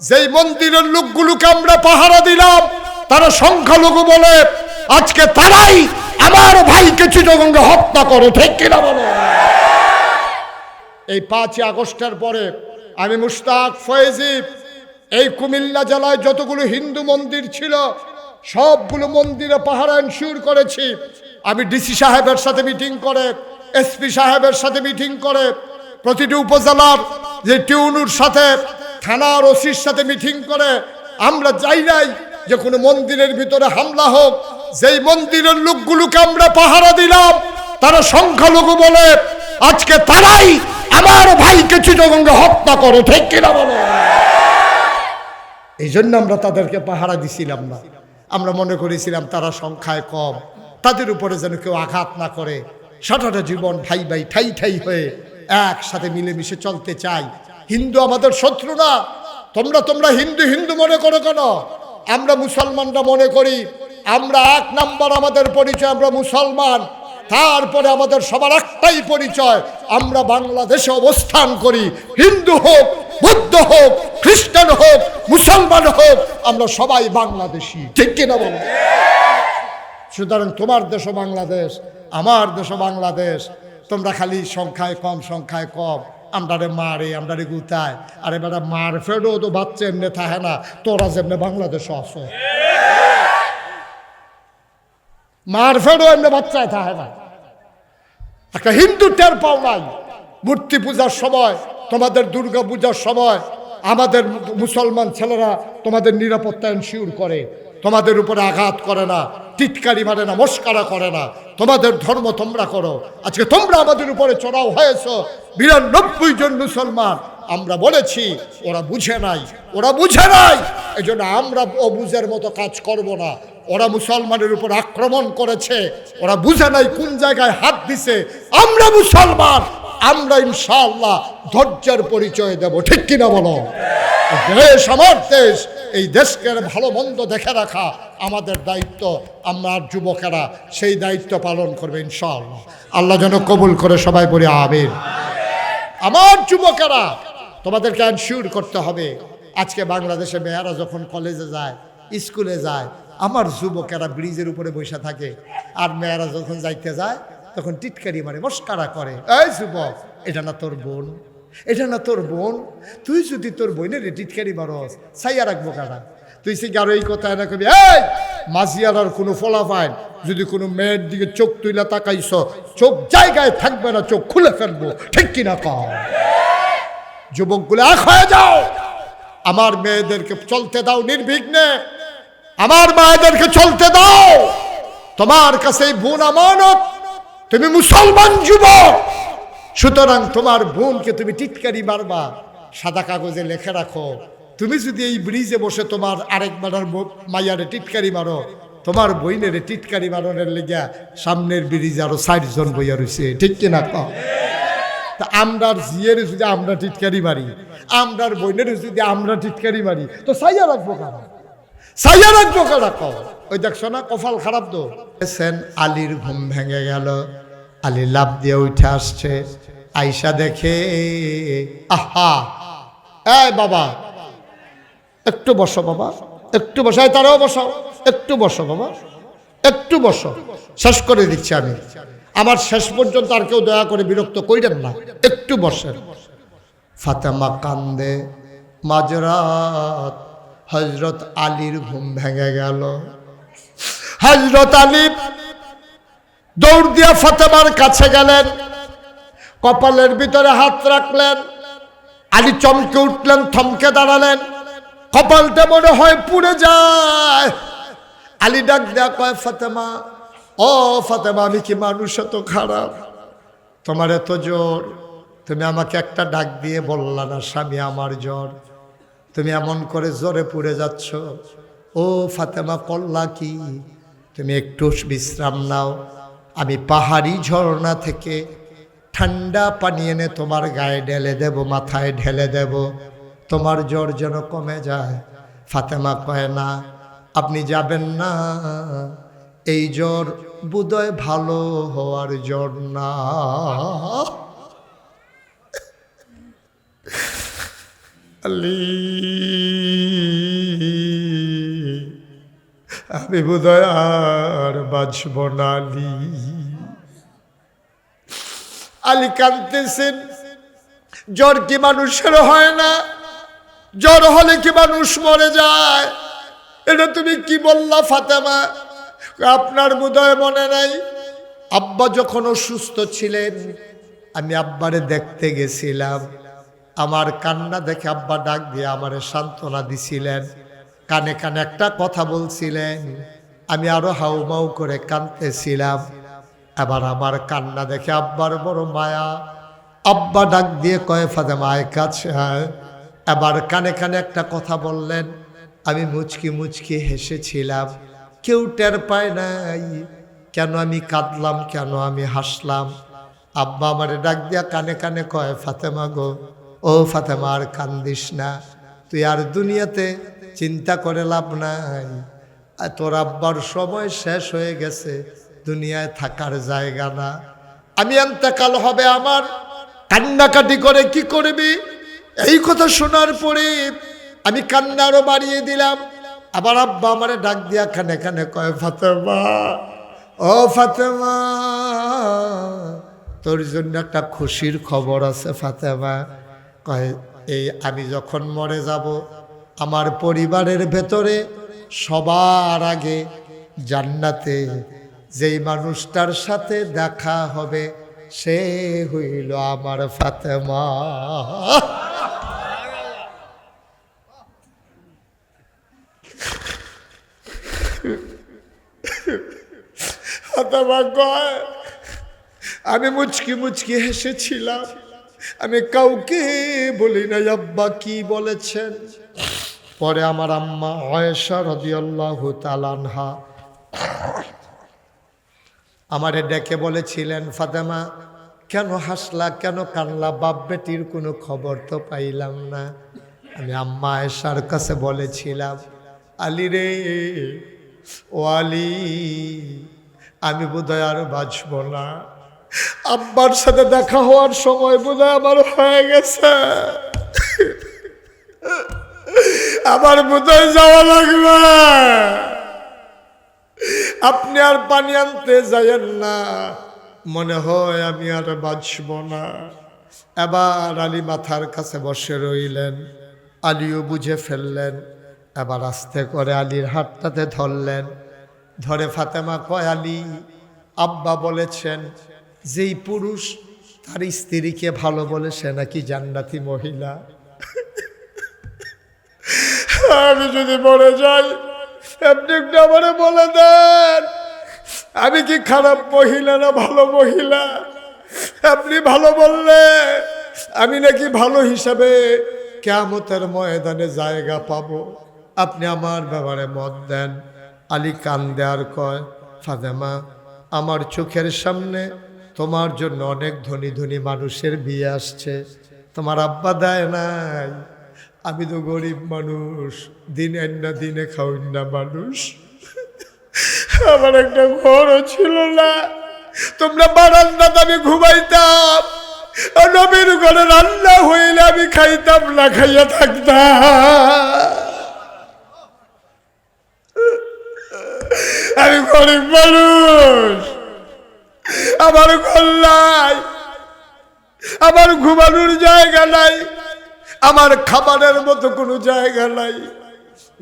যেই মন্দিরের লোকগুলোকে আমরা পাহারা দিলাম, তারা সংখ্যালঘু বলে, আজকে তারাই আমার ভাইকে চিটগঙ্গে হত্যা করে, ঠিক কিনা বলো? এই পাঁচই আগস্টের পরে আমি মুস্তাক ফয়েজি, এই কুমিল্লা জেলায় যতগুলো হিন্দু মন্দির ছিল, সবগুলো মন্দিরে পাহারা এনশিওর করেছি। আমি ডিসি সাহেবের সাথে মিটিং করে, এসপি সাহেবের সাথে মিটিং করে, প্রতিটি উপজেলার যে টিউনুর সাথে থানার ওসির সাথে মিটিং করে, আমরা যাই নাই যে কোনো মন্দিরের ভিতরে হামলা হোক। যেই মন্দিরের লোকগুলোকে আমরা পাহারা দিলাম, তারা সংখ্যালঘু বলে, আজকে তারাই আমার ভাইকে চিটগঙ্গে হত্যা করে, ঠিক কিনা বলো? এই জন্য আমরা তাদেরকে পাহারা দিছিলাম না। আমরা মনে করেছিলাম তারা সংখ্যায় কম, তাদের উপরে যেন কেউ আঘাত না করে। সারাটা জীবন ভাই ভাই ঠাই ঠাই হয়ে একসাথে মিলেমিশে চলতে চাই। হিন্দু আমাদের শত্রু না। তোমরা তোমরা হিন্দু হিন্দু মনে করো কেন? আমরা মুসলমানরা মনে করি, আমরা এক নাম্বার আমাদের পরিচয়, আমরা মুসলমান। তারপরে আমাদের সবার একটাই পরিচয়, আমরা বাংলাদেশে অবস্থান করি। হিন্দু হোক, বুদ্ধ হোক, খ্রিস্টান হোক, মুসলমান হোক, আমরা সবাই বাংলাদেশি। ঠিক কিনা বলো? সুতরাং তোমার দেশ বাংলাদেশ, আমার দেশ বাংলাদেশ। তোমরা খালি সংখ্যায় কম সংখ্যায় কম। আমরারে মারে, আমরারে গুতায়। আরে বেটা, মার ফেরো তো বাচ্চা এমনি থাকে না, তোরা যেমনি বাংলাদেশও আসো মার ফেরো এমনি বাচ্চায় থাকে না। একটা হিন্দু টের পাও নাই, মূর্তি পূজার সময়, তোমাদের দুর্গা পূজার সময়, আমাদের মুসলমান ছেলেরা তোমাদের নিরাপত্তা এনশিওর করে। তোমাদের উপরে আঘাত করে না, টিটকারি মারে না মস্কারা করে না। তোমাদের ধর্ম তোমরা করো। আজকে তোমরা আমাদের উপরে চড়াও হয়েছ। বিরানব্বই জন মুসলমান। আমরা বলেছি, ওরা বুঝে নাই। ওরা বুঝে নাই। এই জন্য আমরা অবুঝের মতো কাজ করব না। ওরা মুসলমানের উপর আক্রমণ করেছে। ওরা বুঝে নাই কোন জায়গায় হাত দিছে। আমরা মুসলমান। আমরা ইনশাআল্লাহ ধৈর্যের পরিচয় দেব। ঠিক কিনা বলো? দেশ আমার দেশ। এই দেশকে ভালো মন্দ দেখে রাখা আমাদের দায়িত্ব, আমার যুবকেরা সেই দায়িত্ব পালন করবে ইনশাআল্লাহ। আল্লাহ যেন কবুল করে সবাই বলে আবির আমার যুবকেরা, তোমাদেরকে এনশিওর করতে হবে, আজকে বাংলাদেশে মেয়েরা যখন কলেজে যায় স্কুলে যায়, আমার যুবকেরা ব্রিজের উপরে বসে থাকে, আর মেয়েরা যখন যাইতে যায়, তখন টিটকারি মারে, মস্কারা করে, এই যুবক, এটা না তোর বোন? এটা না তোর বোন? তুই যদি তোর বোনের টিটকারি মারস সাইয়া রাখব কারা? তুই সে আরও এই কথা না কবি, এই মাঝিয়ার কোনো ফলাফাইন যদি কোনো মেয়ের দিকে চোখ তুইলা তাকাইছ, চোখ জায়গায় থাকবে না, চোখ খুলে ফেলব, ঠিক কিনা কও? যুবকগুলো এক হয়ে যাও। আমার মেয়েদেরকে চলতে দাও নির্বিঘ্নে। আমার মায়েদেরকে চলতে দাও। তোমার কাছে এই বোন আমানত। তুমি মুসলমান যুবক। সুতরাং তোমার বোনকে তুমি টিটকারি মারবা, সাদা কাগজে লেখে রাখো। তুমি যদি এই ব্রিজে বসে তোমার আরেক মারার মাইয়ারে টিটকারি মারো, তোমার বইনের টিটকারি মারনের লেগা সামনের ব্রিজে আরও জন বইয়া রয়েছে ঠিক কিনা কও? তা আমরার জিয়ের যদি আমরা টিটকারি মারি, আমরার বইনের যদি আমরা টিটকারি মারি, তো সাইয়া রাখব কারা? সাইয়া রাখব কারা কও? ওই দেখছ না কপাল খারাপ তো। সেন আলীর ঘুম ভেঙে গেল। আলী লাভ দিয়ে উঠে আসছে। আইসা দেখে, আহা, এই বাবা, একটু বসো বাবা, একটু বসো, এই তারাও বসাও একটু বসো বাবা, একটু বসো। শেষ করে দিচ্ছি আমি। আমার শেষ পর্যন্ত আর কেউ দয়া করে বিরক্ত কইরেন না, একটু বসেন। ফাতেমা কান্দে, মাঝরাত হজরত আলীর ঘুম ভেঙে গেল। হজরত আলী দৌড় দিয়া ফাতেমার কাছে গেলেন। কপালের ভিতরে হাত রাখলেন। আলী চমকে উঠলেন, থমকে দাঁড়ালেন। কপালটা মনে হয় পুড়ে যায়। আলী ডাক দেয়া কয়, ফাতেমা, ও ফাতেমা, আমি কি মানুষ এত খারাপ? তোমার এত জোর তুমি আমাকে একটা ডাক দিয়ে বললা না, স্বামী, আমার জ্বর। তুমি এমন করে জ্বরে পুড়ে যাচ্ছ। ও ফাতেমা করলা কি? তুমি একটু বিশ্রাম নাও। আমি পাহাড়ি ঝর্ণা থেকে ঠান্ডা পানি এনে তোমার গায়ে ঢেলে দেব, মাথায় ঢেলে দেব। তোমার জ্বর যেন কমে যায়। ফাতেমা কয়, না, আপনি যাবেন না। এই জ্বর বোধয় ভালো হওয়ার জ্বর না। আলী আমি বোধহয় আর বাঁচব না আলী আলী কাঁদতেছেন, জ্বর কি মানুষের হয় না? জ্বর হলে কি মানুষ মরে যায়? এটা তুমি কি বললা, ফাতেমা? আপনার বোধহয় মনে নাই? আব্বা যখন অসুস্থ ছিলেন, আমি আব্বারে দেখতে গেছিলাম। আমার কান্না দেখে আব্বা ডাক দিয়ে আমারে সান্ত্বনা দিছিলেন। কানে কানে একটা কথা বলছিলেন, আমি আরও হাউমাউ করে কাঁদতেছিলাম। এবার আমার কান্না দেখে আব্বার বড় মায়া। আব্বা ডাক দিয়ে কয়ে, ফাতেমা আয় কাছে আয় এবার কানে কানে একটা কথা বললেন, আমি মুচকি মুচকি হেসেছিলাম। কেউ টের পায় নাই, কেন আমি কাঁদলাম, কেন আমি হাসলাম। আব্বা আমারে ডাক দিয়া কানে কানে কয়, ফাতেমা গো, ও ফাতেমা, আর কান্দিস না। তুই আর দুনিয়াতে চিন্তা করে লাভ নাই। তোর আব্বার সময় শেষ হয়ে গেছে, দুনিয়ায় থাকার জায়গা না। আমি এন্তকাল হবে আমার, কান্নাকাটি করে কি করবি? এই কথা শোনার পরে আমি কান্না আরও বাড়িয়ে দিলাম। আবার আব্বা আমারে ডাক দিয়া খানে খানে কয়, ফাতেমা, ও ফাতেমা, তোর জন্য একটা খুশির খবর আছে ফাতেমা। কয়, এই, আমি যখন মরে যাব আমার পরিবারের ভেতরে সবার আগে জান্নাতে যেই মানুষটার সাথে দেখা হবে, সে হইল আমার ফাতেমা। কয়, আমি মুচকি মুচকি হেসেছিলাম। আমি কাউকে বলি না আব্বা কি বলেছেন? পরে আমার আম্মা অয়েশা রদিয়াল্লাহ তালানহা আমারে ডেকে বলেছিলেন, ফাতেমা, কেন হাসলা, কেন কানলা বাপ বেটির কোনো খবর তো পাইলাম না। আমি আম্মা আয়েশার কাছে বলেছিলাম, আলী রে, ও আলী, আমি বোধহয় আর বাঁচব না। আব্বার সাথে দেখা হওয়ার সময় বোধহয় আমার হয়ে গেছে। আমার বোধহয় যাওয়া লাগবে। আপনি আর পানি আনতে যাইয়েন না। মনে হয় আমি আর বাঁচব না। এবার আলী মাথার কাছে বসে রইলেন। আলীও বুঝে ফেললেন। এবার আস্তে করে আলীর হাতটাতে ধরলেন। ধরে ফাতেমা কয়, আলী, আব্বা বলেছেন, যেই পুরুষ তার স্ত্রীকে ভালো বলে সে নাকি জান্নাতি মহিলা? আমি যদি মরে যাই, আপনি একটু আমারে বলে দেন। আমি কি খারাপ মহিলা না ভালো মহিলা? আপনি ভালো বললে আমি নাকি ভালো হিসাবে কেমতের ময়দানে জায়গা পাব। আপনি আমার ব্যাপারে মত দেন। আলী কান দেয়ার কয়, ফাতেমা, আমার চোখের সামনে তোমার জন্য অনেক ধনী ধনী মানুষের বিয়ে আসছে। তোমার আব্বা দেয় নাই। আমি তো গরিব মানুষ দিনে না দিনে খাওয়াই না মানুষ। আমার একটা ঘরও ছিল না। তোমরা বারান্দাতে আমি ঘুমাইতাম। নবীর ঘরে রান্না হইলে আমি খাইতাম না, খাইয়া থাকতাম। আমি গরিব মানুষ। আমার ঘর নাই। আমার ঘুমানোর জায়গা নাই। আমার খাবারের মতো কোনো জায়গা নাই।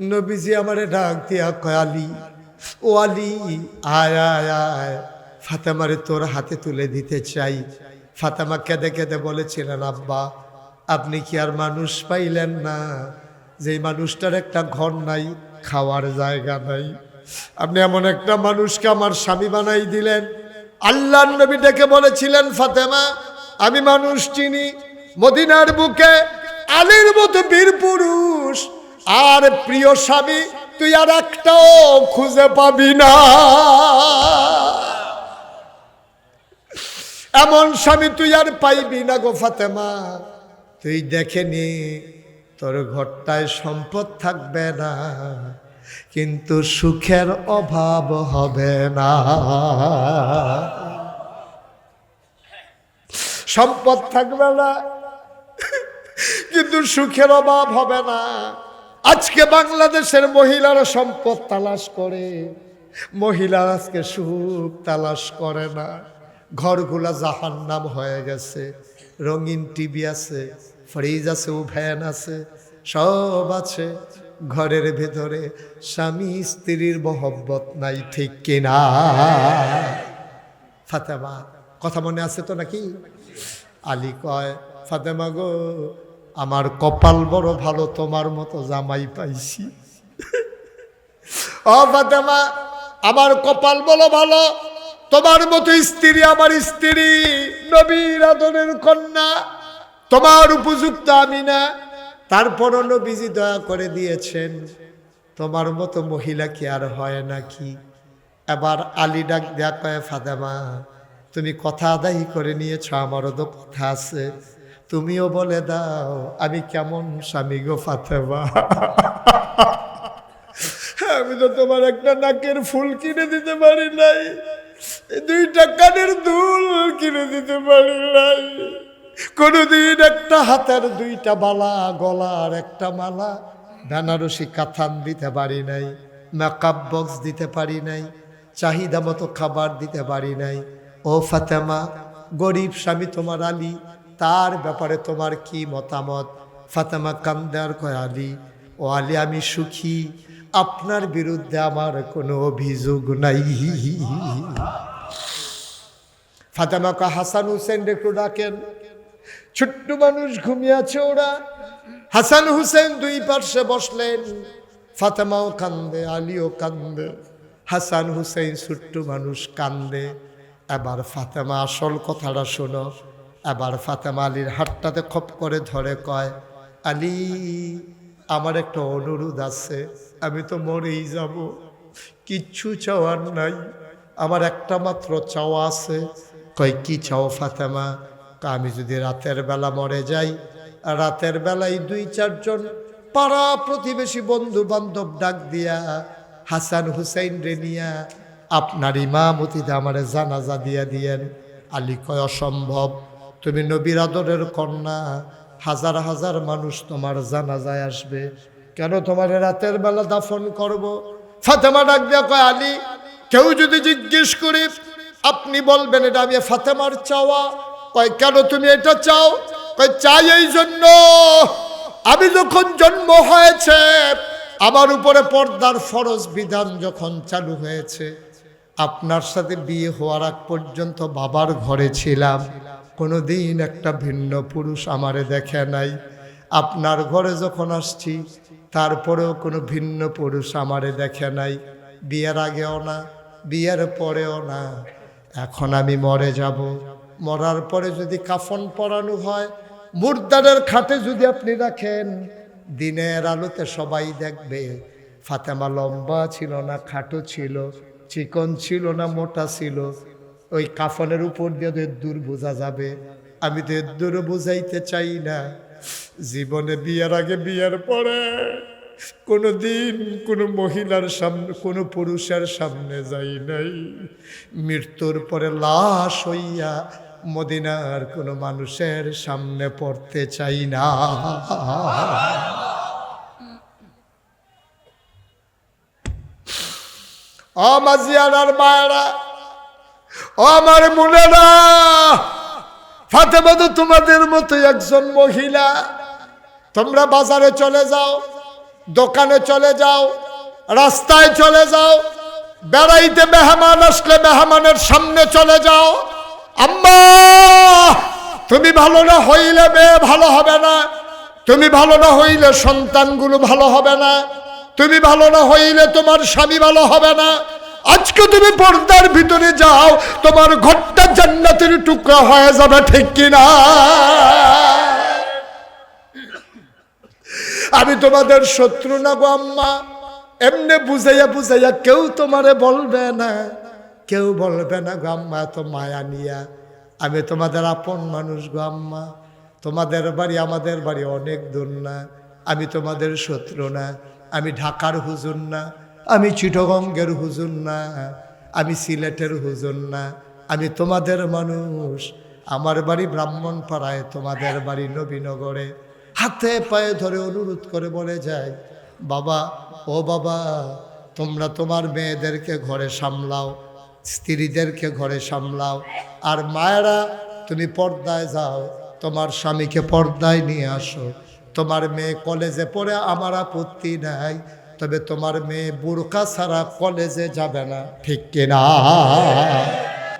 নবীজি আমারে ডাক দিয়া কয়, আলী, ও আলী, আয় আয় আয়। ফাতেমারে তোর হাতে তুলে দিতে চাই। ফাতেমা কেঁদে কেঁদে বলেছিলেন, আব্বা, আপনি কি আর মানুষ পাইলেন না? যে মানুষটার একটা ঘর নাই, খাওয়ার জায়গা নাই। আপনি এমন একটা মানুষকে আমার স্বামী বানাই দিলেন। আল্লাহ নবী ডেকে বলেছিলেন, ফাতেমা, আমি মানুষ চিনি। মদিনার বুকে আলীর মতো বীর পুরুষ। আর প্রিয় স্বামী, তুই আর একটাও খুঁজে পাবি না। এমন স্বামী তুই আর পাইবি না গো ফাতেমা। তুই দেখে নি, তোর ঘরটায় সম্পদ থাকবে না। কিন্তু সুখের অভাব হবে না। সম্পদ থাকবে না। কিন্তু সুখের অভাব হবে না। আজকে বাংলাদেশের মহিলারা সম্পদ তালাশ করে, মহিলারা আজকে সুখ তালাশ করে না। ঘরগুলা জাহান নাম হয়ে গেছে, রঙিন টিভি আছে, ফ্রিজ আছে, ও ভ্যান আছে, সব আছে। ঘরের ভেতরে স্বামী স্ত্রীর মহব্বত নাই, ঠিক কিনা? ফাতেমা, কথা মনে আছে তো নাকি? আলী কয়, ফাতেমা গো আমার কপাল বড় ভালো, তোমার মতো জামাই পাইছি। ও ফাতেমা, আমার কপাল বড় ভালো, তোমার মতো স্ত্রী আমার স্ত্রী, নবীর আদরের কন্যা, তোমার উপযুক্ত আমি না। তারপরও নবীজি দয়া করে দিয়েছেন, তোমার মতো মহিলা কি আর হয় নাকি? এবার আলী ডাক দেয়া কয়ে তুমি কথা আদায় করে নিয়েছ, আমারও তো কথা আছে। তুমিও বলে দাও, আমি কেমন স্বামী গো ফাতেমা? আমি তো তোমার একটা নাকের ফুল কিনে দিতে পারি নাই, দুইটা কানের দুল কিনে দিতে পারি নাই। কোনোদিন একটা হাতের দুইটা বালা, গলার একটা মালা, বেনারসি কাথান দিতে পারি নাই, মেকআপ বক্স দিতে পারি নাই, চাহিদা মতো খাবার দিতে পারি নাই। ও ফাতেমা, গরিব স্বামী তোমার আলী তার ব্যাপারে তোমার কি মতামত? ফাতেমা কান্দার কয়, আলী, ও আলী, আমি সুখী। আপনার বিরুদ্ধে আমার কোনো অভিযোগ নাই। ফাতেমা ফাতেমাকে হাসান হুসেন একটু ডাকেন। ছোট্ট মানুষ ঘুমিয়ে আছে ওরা। হাসান হুসেন দুই পার্শ্বে বসলেন। ফাতেমাও কান্দে, আলীও কান্দে। হাসান হুসেন ছোট্ট মানুষ কান্দে। এবার ফাতেমা আসল কথাটা শোনো। এবার ফাতেমা আলীর হাতটাতে খপ করে ধরে কয়, আলী, আমার একটা অনুরোধ আছে, আমি তো মরেই যাব। কিচ্ছু চাওয়ার নাই, আমার একটা মাত্র চাওয়া আছে। কয়, কি চাও ফাতেমা? আমি যদি রাতের বেলা মরে যাই রাতের বেলায় দুই চারজন পাড়া প্রতিবেশী বন্ধু বান্ধব ডাক দিয়া, হাসান হুসাইন রেনিয়া আপনার ইমামতিতে আমার জানাজা দিয়া দিয়েন। আলী কয়, অসম্ভব তুমি নবীর আদরের কন্যা, হাজার হাজার মানুষ তোমার জানাজায় আসবে। কেন তোমার রাতের বেলা দাফন করব? ফাতেমা ডাক দিয়া কয়, আলী, কেউ যদি জিজ্ঞেস করি, আপনি বলবেন এটা আমি ফাতেমার চাওয়া। কয়, কেন তুমি এটা চাও? কয়, চাই এই জন্য। আমি যখন জন্ম হয়েছে, আমার উপরে পর্দার ফরজ বিধান যখন চালু হয়েছে, আপনার সাথে বিয়ে হওয়ার আগ পর্যন্ত বাবার ঘরে ছিলাম। কোনো দিন একটা ভিন্ন পুরুষ আমারে দেখে নাই। আপনার ঘরে যখন আসছি, তারপরেও কোনো ভিন্ন পুরুষ আমারে দেখে নাই। বিয়ের আগেও না, বিয়ের পরেও না। এখন আমি মরে যাব। মরার পরে যদি কাফন পরানো হয় মুর্দারের খাটে যদি আপনি রাখেন, দিনের আলোতে সবাই দেখবে, ফাতেমা লম্বা ছিল না, খাটো ছিল, চিকন ছিল না, মোটা ছিল। ওই কাফনের উপর দিয়ে দূর বোঝা যাবে। আমি তো দূর বোঝাইতে চাই না। জীবনে বিয়ের আগে, বিয়ের পরে কোনো দিন কোনো মহিলার সামনে, কোনো পুরুষের সামনে যাই নাই। মৃত্যুর পরে লাশ হইয়া মদিনার কোনো মানুষের সামনে পড়তে চাই না। অমাজিয়ানার মায়েরা ও আমার মুনেরা, ফাতেমা তো তোমাদের মতো একজন মহিলা। তোমরা বাজারে চলে যাও, দোকানে চলে যাও, রাস্তায় চলে যাও, বেড়াইতে মেহমান আসলে মেহমানের সামনে চলে যাও। আম্মা, তুমি ভালো না হইলে মেয়ে ভালো হবে না। তুমি ভালো না হইলে সন্তানগুলো ভালো হবে না। তুমি ভালো না হইলে তোমার স্বামী ভালো হবে না। আজকে তুমি পর্দার ভিতরে যাও, তোমার ঘরটা জান্নাতের টুকরা হয়ে যাবে, ঠিক কিনা? আমি তোমাদের শত্রু না গো আম্মা। এমনি বুঝাইয়া বুঝাইয়া কেউ তোমারে বলবে না। কেউ বলবে না গো আম্মা তো মায়া নিয়া। আমি তোমাদের আপন মানুষ গো আম্মা। তোমাদের বাড়ি আমাদের বাড়ি অনেক দূর না। আমি তোমাদের শত্রু না। আমি ঢাকার হুজুর না। আমি চিটগঙ্গের হুজুর না, আমি সিলেটের হুজুর না, আমি তোমাদের মানুষ। আমার বাড়ি ব্রাহ্মণপাড়ায়, তোমাদের বাড়ি নবীনগরে। হাতে পায়ে ধরে অনুরোধ করে বলে যায়, বাবা, ও বাবা, তোমরা তোমার মেয়েদেরকে ঘরে সামলাও, স্ত্রীদেরকে ঘরে সামলাও। আর মায়েরা, তুমি পর্দায় যাও, তোমার স্বামীকে পর্দায় নিয়ে আসো। তোমার মেয়ে কলেজে পড়ে, আমার আপত্তি নাই। তবে তোমার মেয়ে বোরকা ছাড়া কলেজে যাবে না ঠিক কিনা?